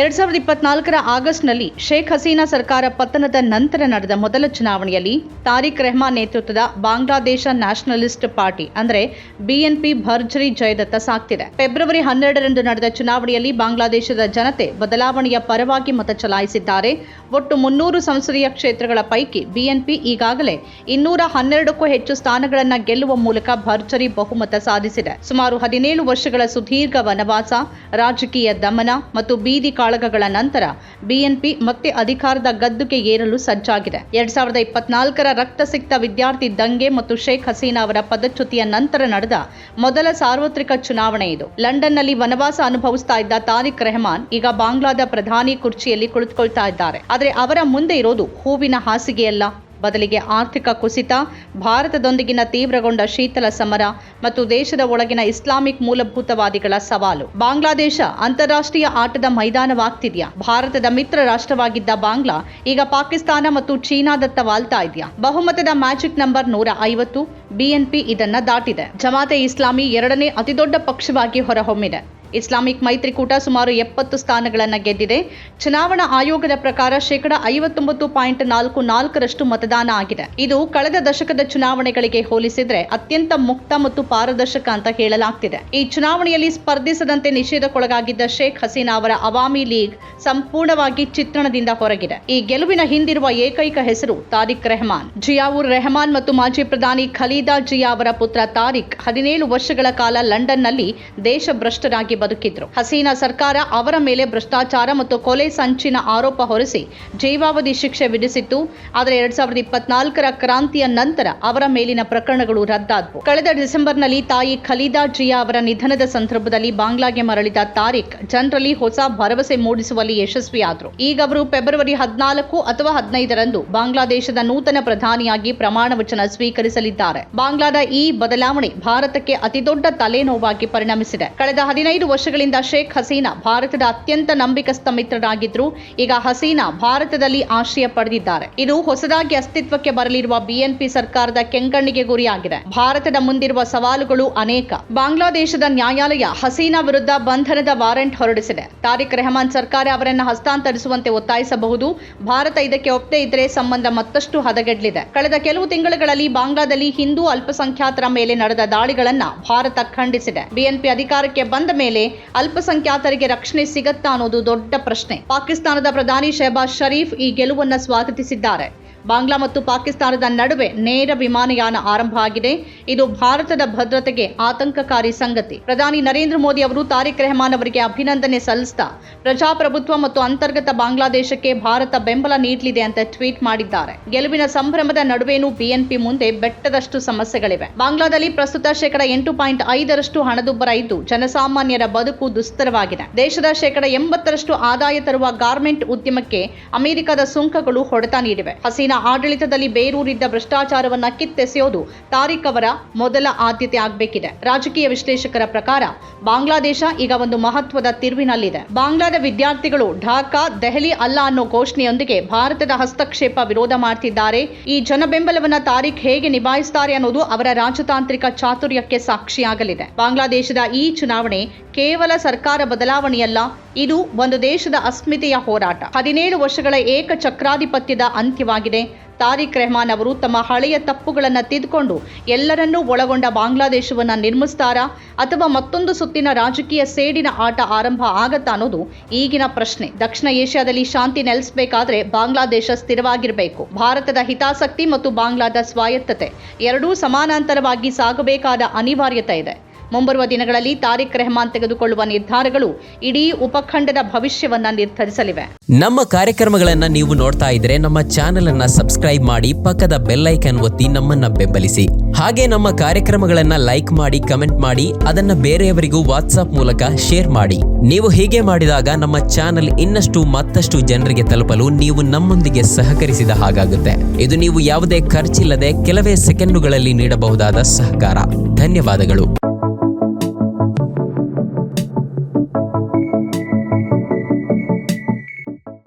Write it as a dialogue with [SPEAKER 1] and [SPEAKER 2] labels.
[SPEAKER 1] ಎರಡ್ ಸಾವಿರದ ಇಪ್ಪತ್ನಾಲ್ಕರ ಆಗಸ್ಟ್ನಲ್ಲಿ ಶೇಖ್ ಹಸೀನಾ ಸರ್ಕಾರ ಪತನದ ನಂತರ ನಡೆದ ಮೊದಲ ಚುನಾವಣೆಯಲ್ಲಿ ತಾರಿಕ್ ರೆಹಮಾನ್ ನೇತೃತ್ವದ ಬಾಂಗ್ಲಾದೇಶ ನ್ಯಾಷನಲಿಸ್ಟ್ ಪಾರ್ಟಿ, ಅಂದರೆ ಬಿಎನ್ಪಿ ಭರ್ಜರಿ ಜಯದತ್ತ ಸಾಕ್ತಿದೆ. ಫೆಬ್ರವರಿ ಹನ್ನೆರಡರಂದು ನಡೆದ ಚುನಾವಣೆಯಲ್ಲಿ ಬಾಂಗ್ಲಾದೇಶದ ಜನತೆ ಬದಲಾವಣೆಯ ಪರವಾಗಿ ಮತ ಚಲಾಯಿಸಿದ್ದಾರೆ. ಒಟ್ಟು ಮುನ್ನೂರು ಸಂಸದೀಯ ಕ್ಷೇತ್ರಗಳ ಪೈಕಿ ಬಿಎನ್ಪಿ ಈಗಾಗಲೇ ಇನ್ನೂರ ಹನ್ನೆರಡಕ್ಕೂ ಹೆಚ್ಚು ಸ್ಥಾನಗಳನ್ನು ಗೆಲ್ಲುವ ಮೂಲಕ ಭರ್ಜರಿ ಬಹುಮತ ಸಾಧಿಸಿದೆ. ಸುಮಾರು ಹದಿನೇಳು ವರ್ಷಗಳ ಸುದೀರ್ಘ ವನವಾಸ, ರಾಜಕೀಯ ದಮನ ಮತ್ತು ಬೀದಿ ಕಾಳಗಗಳ ನಂತರ ಬಿಎನ್ಪಿ ಮತ್ತೆ ಅಧಿಕಾರದ ಗದ್ದುಗೆ ಏರಲು ಸಜ್ಜಾಗಿದೆ. ಎರಡ್ ಸಾವಿರದ ಇಪ್ಪತ್ನಾಲ್ಕರ ರಕ್ತಸಿಕ್ತ ವಿದ್ಯಾರ್ಥಿ ದಂಗೆ ಮತ್ತು ಶೇಖ್ ಹಸೀನಾ ಅವರ ಪದಚ್ಯುತಿಯ ನಂತರ ನಡೆದ ಮೊದಲ ಸಾರ್ವತ್ರಿಕ ಚುನಾವಣೆ ಇದು. ಲಂಡನ್ನಲ್ಲಿ ವನವಾಸ ಅನುಭವಿಸ್ತಾ ಇದ್ದ ತಾರಿಕ್ ರೆಹಮಾನ್ ಈಗ ಬಾಂಗ್ಲಾದ ಪ್ರಧಾನಿ ಕುರ್ಚಿಯಲ್ಲಿ ಕುಳಿತುಕೊಳ್ತಾ ಇದ್ದಾರೆ. ಆದರೆ ಅವರ ಮುಂದೆ ಇರೋದು ಹೂವಿನ ಹಾಸಿಗೆಯಲ್ಲ. ಬದಲಿಗೆ ಆರ್ಥಿಕ ಕುಸಿತ, ಭಾರತದೊಂದಿಗಿನ ತೀವ್ರಗೊಂಡ ಶೀತಲ ಸಮರ ಮತ್ತು ದೇಶದ ಒಳಗಿನ ಇಸ್ಲಾಮಿಕ್ ಮೂಲಭೂತವಾದಿಗಳ ಸವಾಲು. ಬಾಂಗ್ಲಾದೇಶ ಅಂತಾರಾಷ್ಟ್ರೀಯ ಆಟದ ಮೈದಾನವಾಗ್ತಿದ್ಯಾ? ಭಾರತದ ಮಿತ್ರ ರಾಷ್ಟ್ರವಾಗಿದ್ದ ಬಾಂಗ್ಲಾ ಈಗ ಪಾಕಿಸ್ತಾನ ಮತ್ತು ಚೀನಾದತ್ತ ವಾಲ್ತಾ ಇದೆಯಾ? ಬಹುಮತದ ಮ್ಯಾಜಿಕ್ ನಂಬರ್ ನೂರ ಐವತ್ತು, ಬಿಎನ್ಪಿ ಇದನ್ನ ದಾಟಿದೆ. ಜಮಾತೆ ಇಸ್ಲಾಮಿ ಎರಡನೇ ಅತಿದೊಡ್ಡ ಪಕ್ಷವಾಗಿ ಹೊರಹೊಮ್ಮಿದೆ. ಇಸ್ಲಾಮಿಕ್ ಮೈತ್ರಿಕೂಟ ಸುಮಾರು ಎಪ್ಪತ್ತು ಸ್ಥಾನಗಳನ್ನು ಗೆದ್ದಿದೆ. ಚುನಾವಣಾ ಆಯೋಗದ ಪ್ರಕಾರ ಶೇಕಡ ಐವತ್ತೊಂಬತ್ತು ಪಾಯಿಂಟ್ ನಾಲ್ಕು ನಾಲ್ಕರಷ್ಟು ಮತದಾನ ಆಗಿದೆ. ಇದು ಕಳೆದ ದಶಕದ ಚುನಾವಣೆಗಳಿಗೆ ಹೋಲಿಸಿದ್ರೆ ಅತ್ಯಂತ ಮುಕ್ತ ಮತ್ತು ಪಾರದರ್ಶಕ ಅಂತ ಹೇಳಲಾಗ್ತಿದೆ. ಈ ಚುನಾವಣೆಯಲ್ಲಿ ಸ್ಪರ್ಧಿಸದಂತೆ ನಿಷೇಧಕ್ಕೊಳಗಾಗಿದ್ದ ಶೇಖ್ ಹಸೀನಾ ಅವರ ಅವಾಮಿ ಲೀಗ್ ಸಂಪೂರ್ಣವಾಗಿ ಚಿತ್ರಣದಿಂದ ಹೊರಗಿದೆ. ಈ ಗೆಲುವಿನ ಹಿಂದಿರುವ ಏಕೈಕ ಹೆಸರು ತಾರಿಕ್ ರೆಹಮಾನ್. ಜಿಯಾವುರ್ ರೆಹಮಾನ್ ಮತ್ತು ಮಾಜಿ ಪ್ರಧಾನಿ ಖಲೀದಾ ಜಿಯಾ ಅವರ ಪುತ್ರ ತಾರಿಕ್ ಹದಿನೇಳು ವರ್ಷಗಳ ಕಾಲ ಲಂಡನ್ನಲ್ಲಿ ದೇಶಭ್ರಷ್ಟರಾಗಿ ಬದುಕಿದ್ರು. ಹಸೀನಾ ಸರ್ಕಾರ ಅವರ ಮೇಲೆ ಭ್ರಷ್ಟಾಚಾರ ಮತ್ತು ಕೊಲೆ ಸಂಚಿನ ಆರೋಪ ಹೊರಿಸಿ ಜೀವಾವಧಿ ಶಿಕ್ಷೆ ವಿಧಿಸಿತ್ತು. ಆದರೆ ಎರಡ್ ಸಾವಿರದ ಇಪ್ಪತ್ನಾಲ್ಕರ ಕ್ರಾಂತಿಯ ನಂತರ ಅವರ ಮೇಲಿನ ಪ್ರಕರಣಗಳು ರದ್ದಾದವು. ಕಳೆದ ಡಿಸೆಂಬರ್ನಲ್ಲಿ ತಾಯಿ ಖಲೀದಾ ಜಿಯಾ ಅವರ ನಿಧನದ ಸಂದರ್ಭದಲ್ಲಿ ಬಾಂಗ್ಲಾಗೆ ಮರಳಿದ ತಾರಿಕ್ ಜನರಲ್ಲಿ ಹೊಸ ಭರವಸೆ ಮೂಡಿಸುವಲ್ಲಿ ಯಶಸ್ವಿಯಾದರು. ಈಗ ಅವರು ಫೆಬ್ರವರಿ ಹದಿನಾಲ್ಕು ಅಥವಾ ಹದಿನೈದರಂದು ಬಾಂಗ್ಲಾದೇಶದ ನೂತನ ಪ್ರಧಾನಿಯಾಗಿ ಪ್ರಮಾಣ ವಚನ ಸ್ವೀಕರಿಸಲಿದ್ದಾರೆ. ಬಾಂಗ್ಲಾದ ಈ ಬದಲಾವಣೆ ಭಾರತಕ್ಕೆ ಅತಿದೊಡ್ಡ ತಲೆನೋವಾಗಿ ಪರಿಣಮಿಸಿದೆ. ಕಳೆದ ಹದಿನೈದು ವರ್ಷಗಳಿಂದ ಶೇಖ್ ಹಸೀನಾ ಭಾರತದ ಅತ್ಯಂತ ನಂಬಿಕಸ್ಥ ಮಿತ್ರರಾಗಿದ್ದರು. ಈಗ ಹಸೀನಾ ಭಾರತದಲ್ಲಿ ಆಶ್ರಯ ಪಡೆದಿದ್ದಾರೆ. ಇದು ಹೊಸದಾಗಿ ಅಸ್ತಿತ್ವಕ್ಕೆ ಬರಲಿರುವ ಬಿಎನ್ಪಿ ಸರ್ಕಾರದ ಕೆಂಗಣ್ಣಿಗೆ ಗುರಿಯಾಗಿದೆ. ಭಾರತದ ಮುಂದಿರುವ ಸವಾಲುಗಳು ಅನೇಕ. ಬಾಂಗ್ಲಾದೇಶದ ನ್ಯಾಯಾಲಯ ಹಸೀನಾ ವಿರುದ್ಧ ಬಂಧನದ ವಾರೆಂಟ್ ಹೊರಡಿಸಿದೆ. ತಾರಿಕ್ ರೆಹಮಾನ್ ಸರ್ಕಾರ ಅವರನ್ನು ಹಸ್ತಾಂತರಿಸುವಂತೆ ಒತ್ತಾಯಿಸಬಹುದು. ಭಾರತ ಇದಕ್ಕೆ ಒಪ್ಪದೇ ಇದ್ರೆ ಸಂಬಂಧ ಮತ್ತಷ್ಟು ಹದಗೆಡಲಿದೆ. ಕಳೆದ ಕೆಲವು ತಿಂಗಳುಗಳಲ್ಲಿ ಬಾಂಗ್ಲಾದಲ್ಲಿ ಹಿಂದೂ ಅಲ್ಪಸಂಖ್ಯಾತರ ಮೇಲೆ ನಡೆದ ದಾಳಿಗಳನ್ನ ಭಾರತ ಖಂಡಿಸಿದೆ. ಬಿಎನ್ಪಿ ಅಧಿಕಾರಕ್ಕೆ ಬಂದ ಮೇಲೆ ಅಲ್ಪಸಂಖ್ಯಾತರಿಗೆ ರಕ್ಷಣೆ ಸಿಗತ್ತಾ ಅನ್ನೋದು ದೊಡ್ಡ ಪ್ರಶ್ನೆ. ಪಾಕಿಸ್ತಾನದ ಪ್ರಧಾನಿ ಶಹಬಾಜ್ ಶರೀಫ್ ಈ ಗೆಲುವನ್ನು ಸ್ವಾಗತಿಸಿದ್ದಾರೆ. ಬಾಂಗ್ಲಾ ಮತ್ತು ಪಾಕಿಸ್ತಾನದ ನಡುವೆ ನೇರ ವಿಮಾನಯಾನ ಆರಂಭ ಆಗಿದೆ. ಇದು ಭಾರತದ ಭದ್ರತೆಗೆ ಆತಂಕಕಾರಿ ಸಂಗತಿ. ಪ್ರಧಾನಿ ನರೇಂದ್ರ ಮೋದಿ ಅವರು ತಾರಿಕ್ ರೆಹಮಾನ್ ಅವರಿಗೆ ಅಭಿನಂದನೆ ಸಲ್ಲಿಸ್ತಾ, ಪ್ರಜಾಪ್ರಭುತ್ವ ಮತ್ತು ಅಂತರ್ಗತ ಬಾಂಗ್ಲಾದೇಶಕ್ಕೆ ಭಾರತ ಬೆಂಬಲ ನೀಡಲಿದೆ ಅಂತ ಟ್ವೀಟ್ ಮಾಡಿದ್ದಾರೆ. ಗೆಲುವಿನ ಸಂಭ್ರಮದ ನಡುವೆನೂ ಬಿಎನ್ಪಿ ಮುಂದೆ ಬೆಟ್ಟದಷ್ಟು ಸಮಸ್ಯೆಗಳಿವೆ. ಬಾಂಗ್ಲಾದಲ್ಲಿ ಪ್ರಸ್ತುತ ಶೇಕಡ ಎಂಟು ಪಾಯಿಂಟ್ ಐದರಷ್ಟು ಹಣದುಬ್ಬರ ಇದ್ದು, ಜನಸಾಮಾನ್ಯರ ಬದುಕು ದುಸ್ತರವಾಗಿದೆ. ದೇಶದ ಶೇಕಡ ಎಂಬತ್ತರಷ್ಟು ಆದಾಯ ತರುವ ಗಾರ್ಮೆಂಟ್ ಉದ್ಯಮಕ್ಕೆ ಅಮೆರಿಕದ ಸುಂಕಗಳು ಹೊಡೆತ ನೀಡಿವೆ. ಹಸೀನಾ ಆಡಳಿತದಲ್ಲಿ ಬೇರೂರಿದ್ದ ಭ್ರಷ್ಟಾಚಾರವನ್ನ ಕಿತ್ತೆಸೆಯೋದು ತಾರಿಕ್ ಅವರ ಮೊದಲ ಆದ್ಯತೆ ಆಗಬೇಕಿದೆ. ರಾಜಕೀಯ ವಿಶ್ಲೇಷಕರ ಪ್ರಕಾರ ಬಾಂಗ್ಲಾದೇಶ ಈಗ ಒಂದು ಮಹತ್ವದ ತಿರುವಿನಲ್ಲಿದೆ. ಬಾಂಗ್ಲಾದ ವಿದ್ಯಾರ್ಥಿಗಳು ಢಾಕಾ, ದೆಹಲಿ ಅಲ್ಲ ಅನ್ನೋ ಘೋಷಣೆಯೊಂದಿಗೆ ಭಾರತದ ಹಸ್ತಕ್ಷೇಪ ವಿರೋಧ ಮಾಡ್ತಿದ್ದಾರೆ. ಈ ಜನಬೆಂಬಲವನ್ನ ತಾರಿಕ್ ಹೇಗೆ ನಿಭಾಯಿಸುತ್ತಾರೆ ಅನ್ನೋದು ಅವರ ರಾಜತಾಂತ್ರಿಕ ಚಾತುರ್ಯಕ್ಕೆ ಸಾಕ್ಷಿಯಾಗಲಿದೆ. ಬಾಂಗ್ಲಾದೇಶದ ಈ ಚುನಾವಣೆ ಕೇವಲ ಸರ್ಕಾರ ಬದಲಾವಣೆಯಲ್ಲ, ಇದು ಒಂದು ದೇಶದ ಅಸ್ಮಿತೆಯ ಹೋರಾಟ. ಹದಿನೇಳು ವರ್ಷಗಳ ಏಕ ಚಕ್ರಾಧಿಪತ್ಯದ ಅಂತ್ಯವಾಗಿದೆ. ತಾರಿಕ್ ರೆಹಮಾನ್ ಅವರು ತಮ್ಮ ಹಳೆಯ ತಪ್ಪುಗಳನ್ನು ತಿದ್ದುಕೊಂಡು ಎಲ್ಲರನ್ನೂ ಒಳಗೊಂಡ ಬಾಂಗ್ಲಾದೇಶವನ್ನು ನಿರ್ಮಿಸ್ತಾರಾ ಅಥವಾ ಮತ್ತೊಂದು ಸುತ್ತಿನ ರಾಜಕೀಯ ಸೇಡಿನ ಆಟ ಆರಂಭ ಆಗತ್ತಾ ಅನ್ನೋದು ಈಗಿನ ಪ್ರಶ್ನೆ. ದಕ್ಷಿಣ ಏಷ್ಯಾದಲ್ಲಿ ಶಾಂತಿ ನೆಲೆಸಬೇಕಾದ್ರೆ ಬಾಂಗ್ಲಾದೇಶ ಸ್ಥಿರವಾಗಿರಬೇಕು. ಭಾರತದ ಹಿತಾಸಕ್ತಿ ಮತ್ತು ಬಾಂಗ್ಲಾದ ಸ್ವಾಯತ್ತತೆ ಎರಡೂ ಸಮಾನಾಂತರವಾಗಿ ಸಾಗಬೇಕಾದ ಅನಿವಾರ್ಯತೆ ಇದೆ. ಮುಂಬರುವ ದಿನಗಳಲ್ಲಿ ತಾರಿಕ್ ರೆಹಮಾನ್ ತೆಗೆದುಕೊಳ್ಳುವ ನಿರ್ಧಾರಗಳು ಇಡೀ ಉಪಖಂಡದ ಭವಿಷ್ಯವನ್ನ ನಿರ್ಧರಿಸಲಿವೆ.
[SPEAKER 2] ನಮ್ಮ ಕಾರ್ಯಕ್ರಮಗಳನ್ನ ನೀವು ನೋಡ್ತಾ ಇದ್ರೆ ನಮ್ಮ ಚಾನೆಲ್ ಅನ್ನ ಸಬ್ಸ್ಕ್ರೈಬ್ ಮಾಡಿ ಪಕ್ಕದ ಬೆಲ್ಲೈಕನ್ ಒತ್ತಿ ನಮ್ಮನ್ನ ಬೆಂಬಲಿಸಿ. ಹಾಗೆ ನಮ್ಮ ಕಾರ್ಯಕ್ರಮಗಳನ್ನ ಲೈಕ್ ಮಾಡಿ, ಕಮೆಂಟ್ ಮಾಡಿ, ಅದನ್ನ ಬೇರೆಯವರಿಗೂ ವಾಟ್ಸ್ಆಪ್ ಮೂಲಕ ಶೇರ್ ಮಾಡಿ. ನೀವು ಹೀಗೆ ಮಾಡಿದಾಗ ನಮ್ಮ ಚಾನೆಲ್ ಇನ್ನಷ್ಟು ಮತ್ತಷ್ಟು ಜನರಿಗೆ ತಲುಪಲು ನೀವು ನಮ್ಮೊಂದಿಗೆ ಸಹಕರಿಸಿದ ಹಾಗಾಗುತ್ತೆ. ಇದು ನೀವು ಯಾವುದೇ ಖರ್ಚಿಲ್ಲದೆ ಕೆಲವೇ ಸೆಕೆಂಡುಗಳಲ್ಲಿ ನೀಡಬಹುದಾದ ಸಹಕಾರ. ಧನ್ಯವಾದಗಳು.